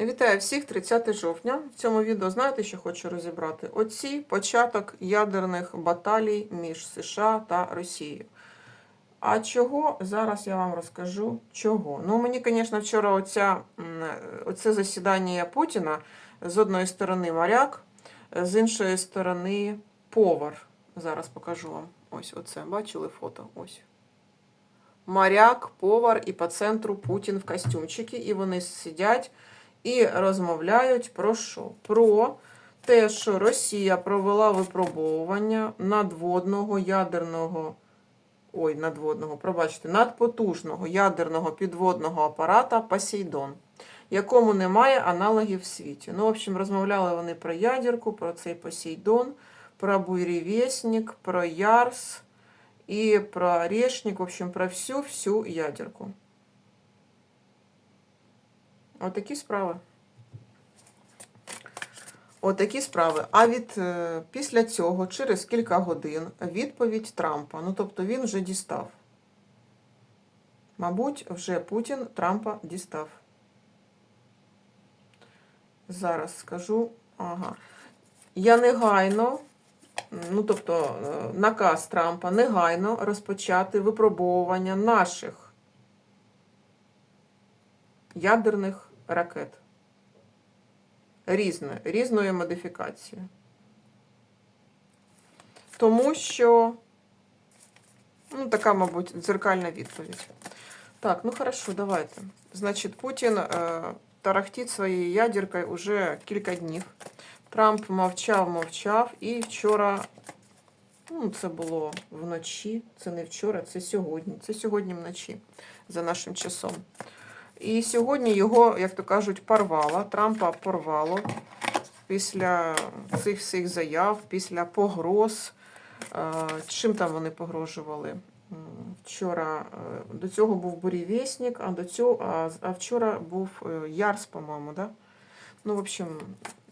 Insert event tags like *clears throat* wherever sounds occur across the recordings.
Вітаю всіх 30 жовтня. В цьому відео знаєте, що хочу розібрати? Оці початок ядерних баталій між США та Росією. А чого? Зараз я вам розкажу чого. Ну, мені, звісно, вчора оця, оце засідання Путіна з одної сторони моряк, з іншої сторони повар. Зараз покажу вам. Ось оце. Бачили фото? Ось. Моряк, повар і по центру Путін в костюмчики, і вони сидять і розмовляють про що? Про те, що Росія провела випробовування надводного ядерного, ой, надводного, пробачте, надпотужного ядерного підводного апарата Посейдон, якому немає аналогів в світі. Ну, в общем, розмовляли вони про ядерку, про цей Посейдон, про буревестник, про Ярс і про Орешник, в общем, про всю-всю ядерку. Отакі справи. Отакі справи. А від е, після цього, через кілька годин, відповідь Трампа. Ну, тобто він вже дістав. Мабуть, вже Путін Трампа дістав. Зараз скажу. Ага. Я негайно, ну тобто, е, наказ Трампа негайно розпочати випробовування наших ядерних ракет. Різне, різної модифікації. Тому що, ну, така, мабуть, дзеркальна відповідь. Так, ну хорошо, давайте. Значить, Путін е, тарахтить своєю ядеркою уже кілька днів. Трамп мовчав, мовчав, і вчора, ну, це було вночі, це не вчора, це сьогодні. Це сьогодні вночі, за нашим часом. І сьогодні його, як то кажуть, порвало. Трампа порвало після цих всіх заяв, після погроз. Е, Чим там вони погрожували? Вчора е, до цього був бурєвєснік, а до цього, а, вчора був е, Ярс, по-моєму, да? Ну, в общем,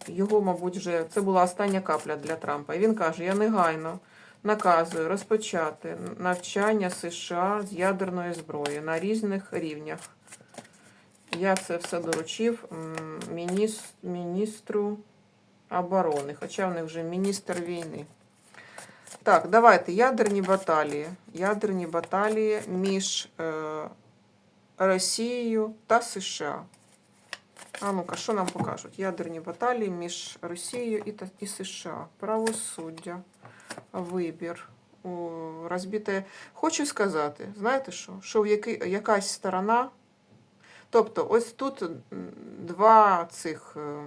його, мабуть, вже це була остання капля для Трампа. І він каже: я негайно наказую розпочати навчання США з ядерної зброї на різних рівнях. Я це все доручив міністру оборони, хоча в них вже міністр війни. Так, давайте ядерні баталії. Ядерні баталії між е, Росією та США. А ну-ка, що нам покажуть? Ядерні баталії між Росією і, і США. Правосуддя, вибір. О, розбите. Хочу сказати, знаєте що? Що в який, якась сторона Тобто, ось тут два цих е,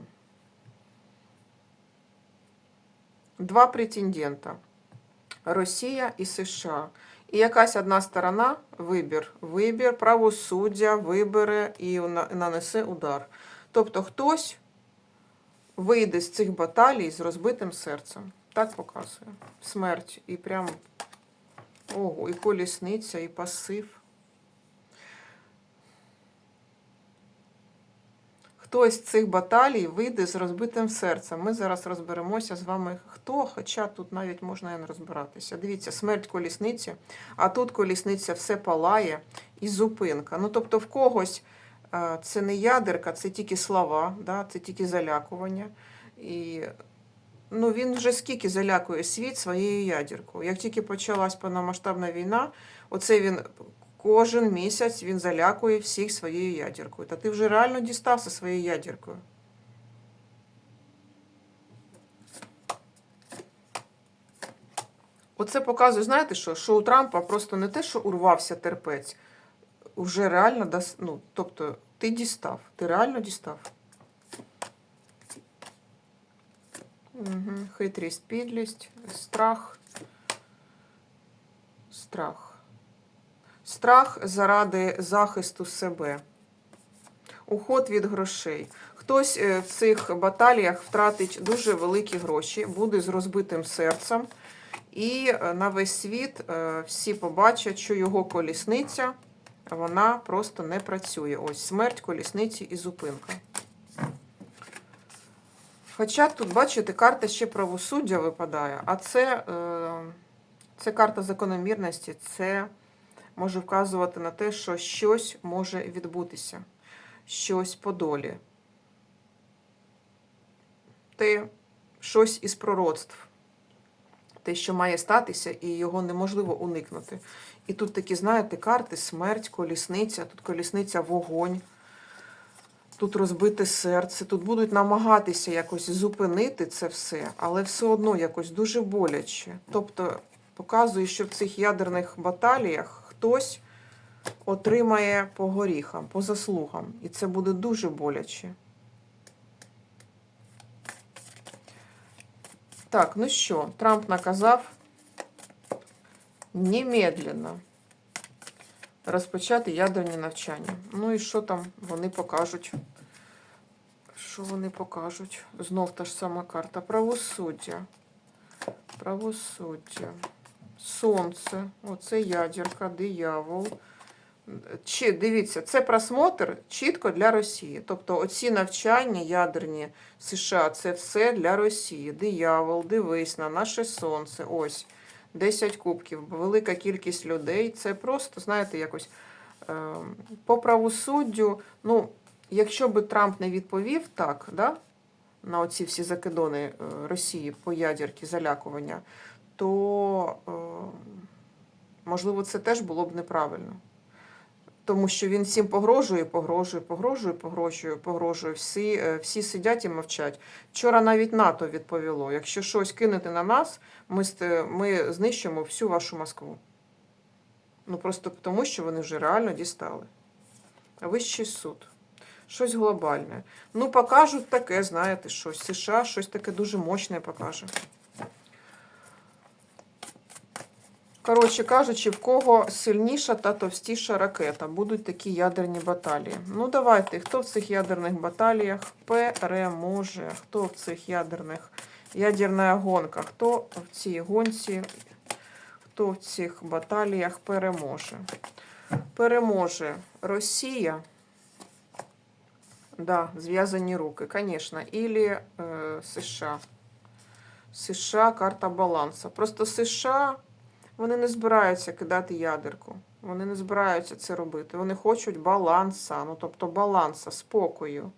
два претендента Росія і США. І якась одна сторона вибір. Вибір, правосуддя вибере і нанесе удар. Тобто хтось вийде з цих баталій з розбитим серцем. Так показує. Смерть. І прям ого, і колісниця, і пасив. Хтось з цих баталій вийде з розбитим серцем. Ми зараз розберемося з вами, хто, хоча тут навіть можна і не розбиратися. Дивіться, смерть колісниці, а тут колісниця все палає і зупинка. Ну, тобто, в когось е, це не ядерка, це тільки слова, да, це тільки залякування. І ну, він вже скільки залякує світ своєю ядеркою. Як тільки почалась повномасштабна війна, оце він Кожен місяць він залякує всіх своєю ядеркою. Та ти вже реально дістався своєю ядеркою. Оце показує, знаєте що? Що у Трампа просто не те, що урвався терпець, вже реально дас... ну, тобто ти дістав, ти реально дістав. Угу. Хитрість, підлість, страх. Страх. Страх заради захисту себе. Уход від грошей. Хтось е, в цих баталіях втратить дуже великі гроші, буде з розбитим серцем. І е, на весь світ е, всі побачать, що його колісниця вона просто не працює. Ось смерть колісниці і зупинка. Хоча тут, бачите, карта ще правосуддя випадає, а це, це карта закономірності, це може вказувати на те, що щось може відбутися, щось по долі. те щось із пророцтв. Те, що має статися, і його неможливо уникнути. І тут такі, знаєте, карти, смерть, колісниця, тут колісниця вогонь, тут розбите серце, тут будуть намагатися якось зупинити це все, але все одно якось дуже боляче. Тобто показує, що в цих ядерних баталіях хтось отримає по горіхам, по заслугам. І це буде дуже боляче. Так, ну що, Трамп наказав немедленно розпочати ядерні навчання. Ну і що там вони покажуть? Що вони покажуть? Знов та ж сама карта. Правосуддя. Правосуддя. Сонце. Оце ядерка, диявол. Чи, дивіться, це просмотр чітко для Росії. Тобто оці навчання ядерні США це все для Росії. Диявол, дивись на наше сонце. Ось 10 кубків, велика кількість людей. Це просто, знаєте, якось е, по правосуддю. Ну, якщо би Трамп не відповів так, да, на оці всі закидони е, Росії по ядерки, залякування, то е, можливо це теж було б неправильно. Тому що він всім погрожує, погрожує, погрожує, погрожує, погрожує. Всі, е, всі сидять і мовчать. Вчора навіть НАТО відповіло: якщо щось кинете на нас, ми, ми знищимо всю вашу Москву. Ну просто тому, що вони вже реально дістали. Вищий суд. Щось глобальне. Ну, покажуть таке, знаєте, щось. США щось таке дуже мощне покаже. Коротше кажучи, в кого сильніша та товстіша ракета, будуть такі ядерні баталії. Ну, давайте, хто в цих ядерних баталіях переможе? Хто в цих ядерних ядерна гонка? Хто в цій гонці, хто в цих баталіях переможе? Переможе Росія. Да, зв'язані руки, звісно. Е, США. США карта балансу. Просто США. Вони не збираються кидати ядерку. Вони не збираються це робити. Вони хочуть баланса, ну тобто баланса, спокою.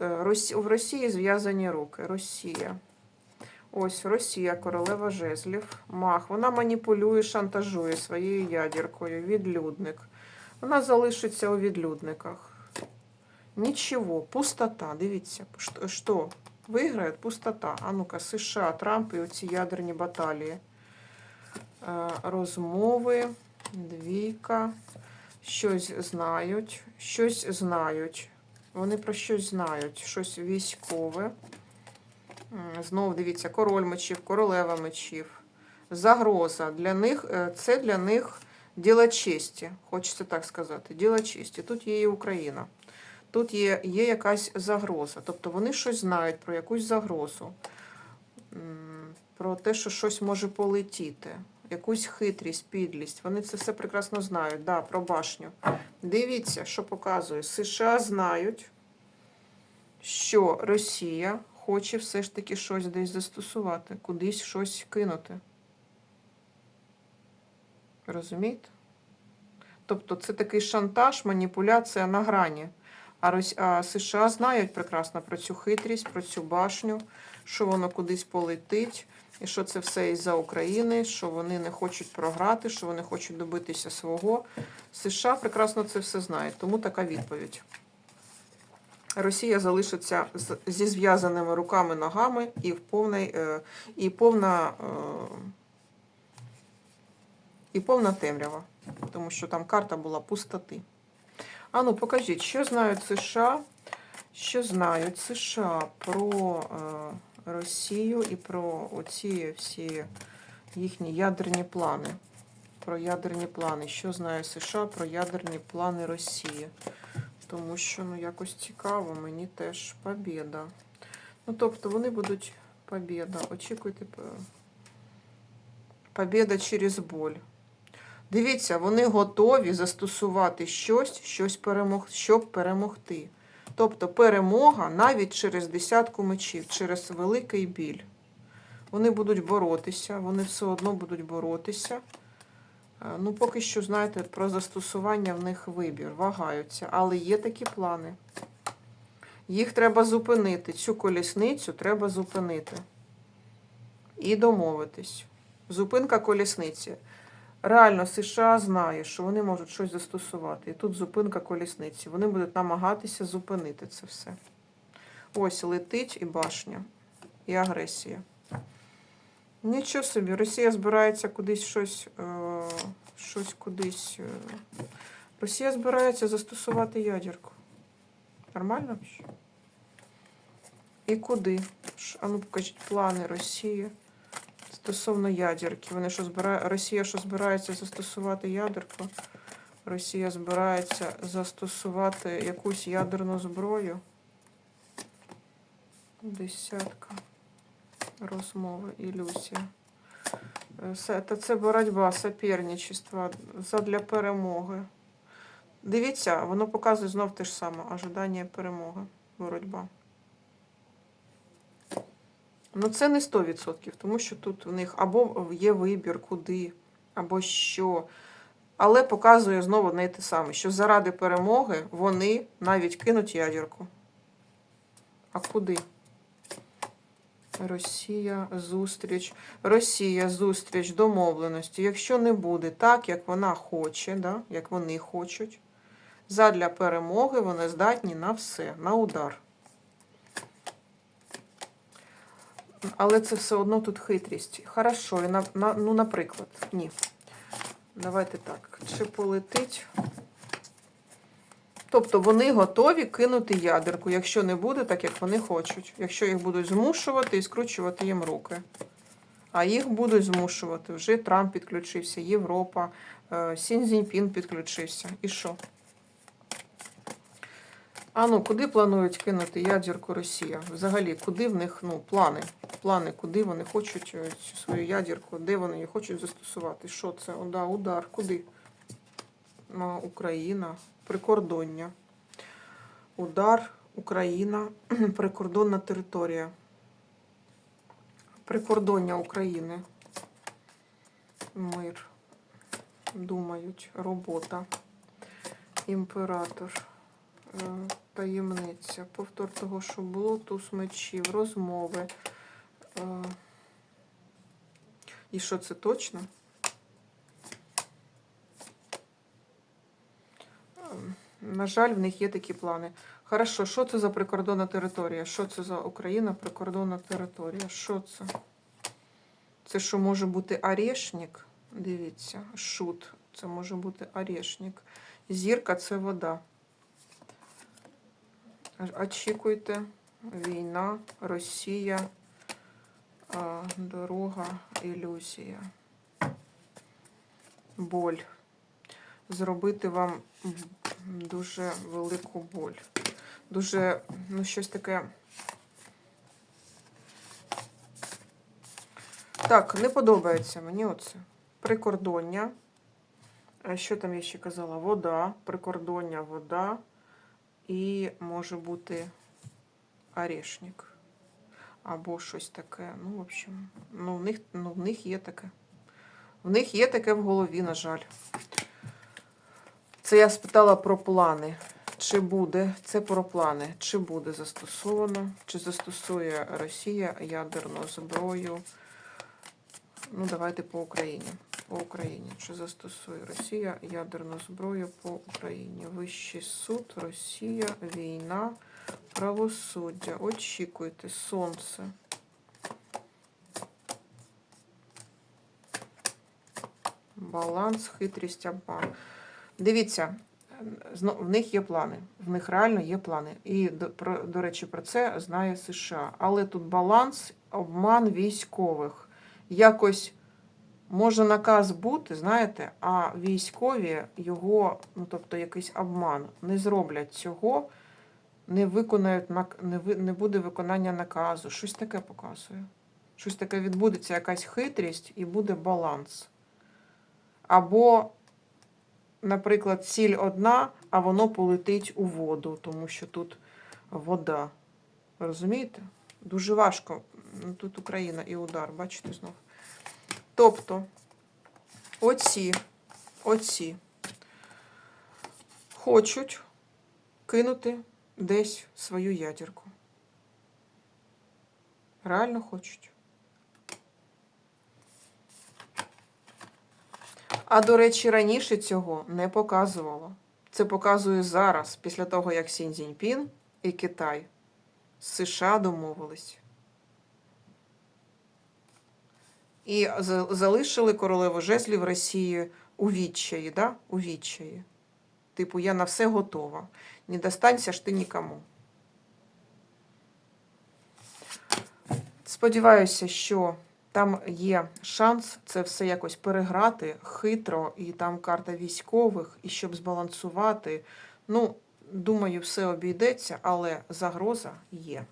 Е, В Росії зв'язані руки. Росія. Ось Росія, королева жезлів, мах. Вона маніпулює, шантажує своєю ядеркою. Відлюдник. Вона залишиться у відлюдниках. Нічого, пустота. Дивіться, що? Виграє пустота. А ну-ка, США, Трамп і оці ядерні баталії. Е, розмови, двійка, щось знають, щось знають. Вони про щось знають, щось військове. Знов дивіться, король мечів, королева мечів. Загроза. Для них е, це для них діло честі, хочеться так сказати. Діло честі. Тут є і Україна. Тут є, є якась загроза. Тобто вони щось знають про якусь загрозу, про те, що щось може полетіти якусь хитрість, підлість. Вони це все прекрасно знають. Да, про башню. Дивіться, що показує. США знають, що Росія хоче все ж таки щось десь застосувати, кудись щось кинути. Розумієте? Тобто це такий шантаж, маніпуляція на грані. А, США знають прекрасно про цю хитрість, про цю башню, що воно кудись полетить. І що це все із-за України, що вони не хочуть програти, що вони хочуть добитися свого. США прекрасно це все знають, тому така відповідь. Росія залишиться зі зв'язаними руками, ногами і в повний, е, і повна, е, і повна темрява, тому що там карта була пустоти. А ну, покажіть, що знають США, що знають США про. Росію і про оці всі їхні ядерні плани. Про ядерні плани. Що знає США про ядерні плани Росії? Тому що ну якось цікаво, мені теж побіда. Ну, тобто вони будуть побіда. Очікуйте побіда через боль. Дивіться, вони готові застосувати щось, щось перемог, щоб перемогти. Тобто перемога навіть через десятку мечів, через великий біль. Вони будуть боротися, вони все одно будуть боротися. Е, Ну, поки що, знаєте, про застосування в них вибір, вагаються. Але є такі плани. Їх треба зупинити. Цю колісницю треба зупинити. І домовитись. Зупинка колісниці. Реально, США знає, що вони можуть щось застосувати. І тут зупинка колісниці. Вони будуть намагатися зупинити це все. Ось летить і башня, і агресія. Нічого собі, Росія збирається кудись щось, е, щось кудись. Е, Росія збирається застосувати ядерку. Нормально? І куди? А ну покажіть плани Росії стосовно ядерки. Вони що збира... Росія що збирається застосувати ядерку? Росія збирається застосувати якусь ядерну зброю. Десятка. Розмови, ілюзія. Е, Та це боротьба, соперничество задля перемоги. Дивіться, воно показує знов те ж саме. Ожидання перемоги. Боротьба. Ну, це не 100%, тому що тут в них або є вибір, куди, або що. Але показує знову не те саме, що заради перемоги вони навіть кинуть ядерку. А куди? Росія, зустріч. Росія, зустріч, домовленості. Якщо не буде так, як вона хоче, да, як вони хочуть, задля перемоги вони здатні на все, на удар. Але це все одно тут хитрість. Хорошо, і на, на, ну, наприклад, ні. Давайте так. Чи полетить? Тобто вони готові кинути ядерку, якщо не буде так, як вони хочуть. Якщо їх будуть змушувати і скручувати їм руки. А їх будуть змушувати. Вже Трамп підключився, Європа, е, Сін Цзіньпін підключився. І що? А ну, куди планують кинути ядерку Росія? Взагалі, куди в них ну, плани? Плани, куди вони хочуть е, цю свою ядерку, де вони її хочуть застосувати? Що це? Да, удар, куди? Ну, Україна, прикордоння. Удар, Україна, *clears throat* прикордонна територія. Прикордоння України. Мир. Думають, робота. Імператор. Е, Таємниця. Повтор того, що було, туз мечів, розмови. Е, І що це точно? Ем, На жаль, в них є такі плани. Хорошо, що це за прикордонна територія? Що це за Україна, прикордонна територія? Що це? Це що може бути орешник? Дивіться, шут. Це може бути орешник. Зірка це вода. Очікуйте. Війна, Росія, дорога, ілюзія. Боль. Зробити вам дуже велику боль. Дуже, ну, щось таке. Так, не подобається мені оце. Прикордоння. Що там я ще казала? Вода, прикордоння, вода. І може бути орешник. Або щось таке. Ну, в общем, ну, в них, ну, в них є таке. В них є таке в голові, на жаль. Це я спитала про плани. Чи буде, це про плани, чи буде застосовано, чи застосує Росія ядерну зброю. Ну, давайте по Україні. По Україні. Чи застосує Росія ядерну зброю по Україні? Вищий суд, Росія, війна, правосуддя. Очікуйте, сонце. Баланс, хитрість, обман. Дивіться, в них є плани. В них реально є плани. І, до, речі, про це знає США. Але тут баланс, обман військових. Якось може наказ бути, знаєте, а військові його, ну тобто якийсь обман, не зроблять цього, не виконають не, буде виконання наказу. Щось таке показує. Щось таке відбудеться, якась хитрість і буде баланс. Або, наприклад, ціль одна, а воно полетить у воду, тому що тут вода. Розумієте? Дуже важко. Тут Україна і удар, бачите знов. Тобто, оці, оці хочуть кинути десь свою ядерку. Реально хочуть. А до речі, раніше цього не показувало. Це показує зараз, після того, як Сінь Цзіньпін і Китай з США домовились. І залишили королеву жезлів Росії у відчаї, да? у відчаї. Типу, я на все готова. Не достанься ж ти нікому. Сподіваюся, що там є шанс це все якось переграти хитро, і там карта військових, і щоб збалансувати. Ну, думаю, все обійдеться, але загроза є.